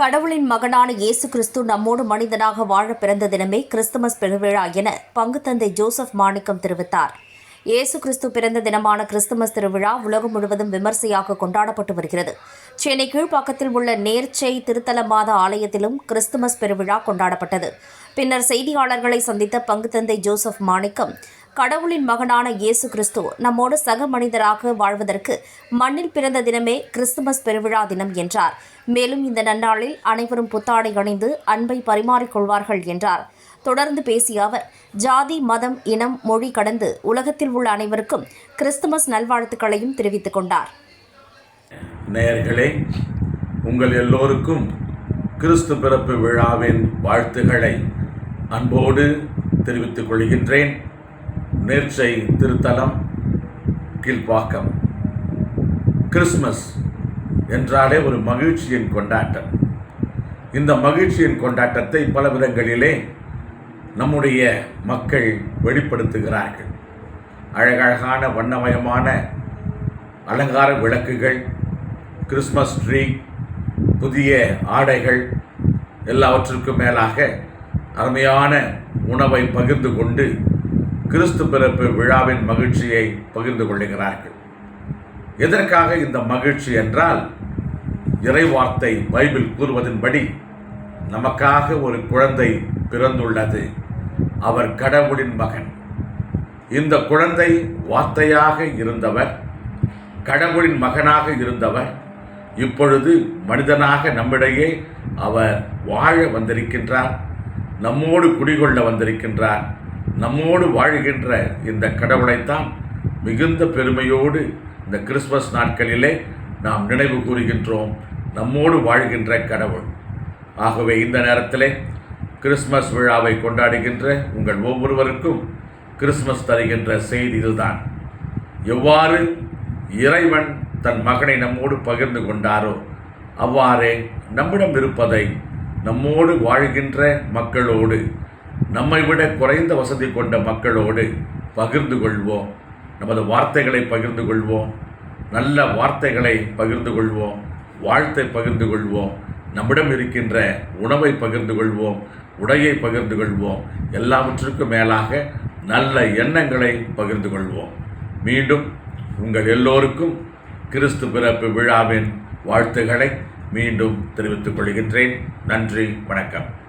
கடவுளின் மகனான இயேசு கிறிஸ்து நம்மோடு மனிதனாக வாழ பிறந்த தினமே கிறிஸ்துமஸ் பெருவிழா என பங்கு தந்தை ஜோசப் மாணிக்கம் தெரிவித்தார். இயேசு கிறிஸ்து பிறந்த தினமான கிறிஸ்துமஸ் திருவிழா உலகம் முழுவதும் விமர்சையாக கொண்டாடப்பட்டு வருகிறது. சென்னை கீழ்ப்பாக்கத்தில் உள்ள நேர்ச்சை திருத்தல மாத ஆலயத்திலும் கிறிஸ்துமஸ் பெருவிழா கொண்டாடப்பட்டது. பின்னர் செய்தியாளர்களை சந்தித்த பங்கு தந்தை ஜோசப் மாணிக்கம் கடவுளின் மகனான இயேசு கிறிஸ்து நம்மோடு சக மனிதராக வாழ்வதற்கு மண்ணில் பிறந்த தினமே கிறிஸ்துமஸ் பெருவிழா தினம் என்றார். மேலும் இந்த நன்னாளில் அனைவரும் புத்தாடை அணிந்து அன்பை பரிமாறிக்கொள்வார்கள் என்றார். தொடர்ந்து பேசிய அவர் ஜாதி மதம் இனம் மொழி கடந்து உலகத்தில் உள்ள அனைவருக்கும் கிறிஸ்துமஸ் நல்வாழ்த்துக்களையும் தெரிவித்துக் கொண்டார். நேயர்களே உங்கள் எல்லோருக்கும் கிறிஸ்து பிறப்பு விழாவின் வாழ்த்துக்களை அன்போடு தெரிவித்துக் கொள்கின்றேன். நேர்ச்சை திருத்தலம் கீழ்ப்பாக்கம். கிறிஸ்மஸ் என்றாலே ஒரு மகிழ்ச்சியின் கொண்டாட்டம். இந்த மகிழ்ச்சியின் கொண்டாட்டத்தை பல விதங்களிலே நம்முடைய மக்கள் வெளிப்படுத்துகிறார்கள். அழகழகான வண்ணமயமான அலங்கார விளக்குகள் கிறிஸ்மஸ் ட்ரீ புதிய ஆடைகள் எல்லாவற்றுக்கும் மேலாக அருமையான உணவை பகிர்ந்து கொண்டு கிறிஸ்து பிறப்பு விழாவின் மகிழ்ச்சியை பகிர்ந்து கொள்ளுகிறார்கள். எதற்காக இந்த மகிழ்ச்சி என்றால் இறைவார்த்தை பைபிள் கூறுவதன்படி நமக்காக ஒரு குழந்தை பிறந்துள்ளது. அவர் கடவுளின் மகன். இந்த குழந்தை வார்த்தையாக இருந்தவர் கடவுளின் மகனாக இருந்தவர் இப்பொழுது மனிதனாக நம்மிடையே அவர் வாழ வந்திருக்கின்றார் நம்மோடு குடிகொள்ள வந்திருக்கின்றார். நம்மோடு வாழ்கின்ற இந்த கடவுளைத்தான் மிகுந்த பெருமையோடு இந்த கிறிஸ்மஸ் நாட்களிலே நாம் நினைவு கூறுகின்றோம். நம்மோடு வாழ்கின்ற கடவுள். ஆகவே இந்த நேரத்திலே கிறிஸ்மஸ் விழாவை கொண்டாடுகின்ற உங்கள் ஒவ்வொருவருக்கும் கிறிஸ்மஸ் தருகின்ற செய்தி இதுதான். எவ்வாறு இறைவன் தன் மகனை நம்மோடு பகிர்ந்து கொண்டாரோ அவ்வாறே நம்மிடம் இருப்பதை நம்மோடு வாழ்கின்ற மக்களோடு நம்மை விட குறைந்த வசதி கொண்ட மக்களோடு பகிர்ந்து கொள்வோம். நமது வார்த்தைகளை பகிர்ந்து கொள்வோம். நல்ல வார்த்தைகளை பகிர்ந்து கொள்வோம். வாழ்த்தை பகிர்ந்து கொள்வோம். நம்மிடம் இருக்கின்ற உணவை பகிர்ந்து கொள்வோம். உடையை பகிர்ந்து கொள்வோம். எல்லாவற்றுக்கும் மேலாக நல்ல எண்ணங்களை பகிர்ந்து கொள்வோம். மீண்டும் உங்கள் எல்லோருக்கும் கிறிஸ்து பிறப்பு விழாவின் வாழ்த்துக்களை மீண்டும் தெரிவித்துக் கொள்கின்றேன். நன்றி வணக்கம்.